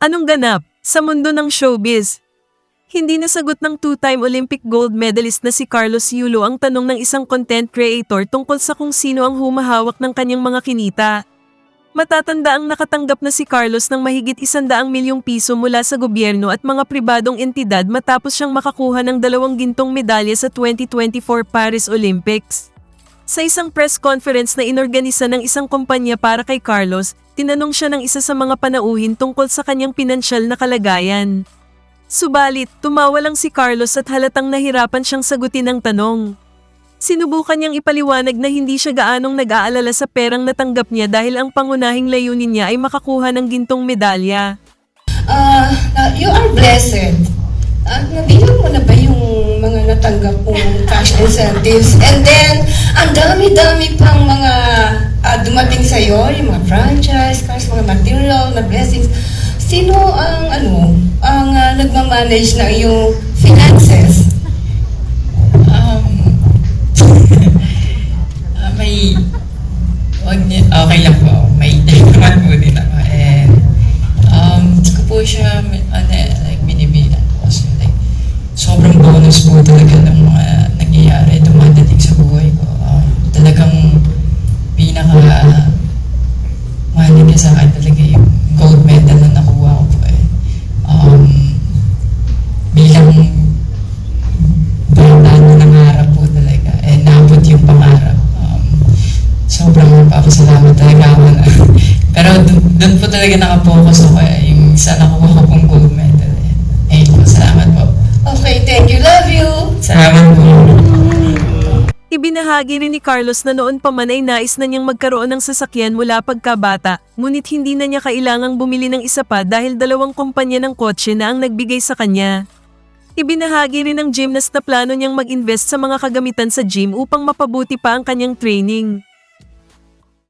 Anong ganap sa mundo ng showbiz? Hindi nasagot ng two-time Olympic gold medalist na si Carlos Yulo ang tanong ng isang content creator tungkol sa kung sino ang humahawak ng kanyang mga kinita. Matatanda ang nakatanggap na si Carlos ng mahigit isandaang milyong piso mula sa gobyerno at mga pribadong entidad matapos siyang makakuha ng dalawang gintong medalya sa 2024 Paris Olympics. Sa isang press conference na inorganisa ng isang kumpanya para kay Carlos, tinanong siya ng isa sa mga panauhin tungkol sa kanyang pinansyal na kalagayan. Subalit, tumawa lang si Carlos at halatang nahirapan siyang sagutin ang tanong. Sinubukan niyang ipaliwanag na hindi siya gaanong nag-aalala sa perang natanggap niya dahil ang pangunahing layunin niya ay makakuha ng gintong medalya. Na- you are blessed. Ah, nabilang mo na ba yung mga natanggap mong cash incentives? And then, ang dami-dami pang mga ah, dumating sa'yo, yung mga franchise, cash, mga material, na blessings. Sino ang, ano, ang ah, nagmamanage ng iyong finances? Um, ah, may, wag okay lang po. May naman po din ako. And, um, hindi ko po siya, ano, like, binibilan po. Kasi, like, sobrang bonus po talaga ng mga mahalaga sa akin talaga yung gold medal na nakuha ko po eh. Um, bilang bata na nangarap po talaga. Eh, naabot yung pangarap. Um, sobrang papasalamat talaga ako na. Pero doon po talaga nakapokus ako eh, yung sa nakuha ko pong gold medal. Eh. Po, salamat po. Okay, thank you. Love you. Salamat. Ibinahagi rin ni Carlos na noon pa man ay nais na niyang magkaroon ng sasakyan mula pagkabata, ngunit hindi na niya kailangang bumili ng isa pa dahil dalawang kumpanya ng kotse na ang nagbigay sa kanya. Ibinahagi rin ng gymnast na plano niyang mag-invest sa mga kagamitan sa gym upang mapabuti pa ang kanyang training.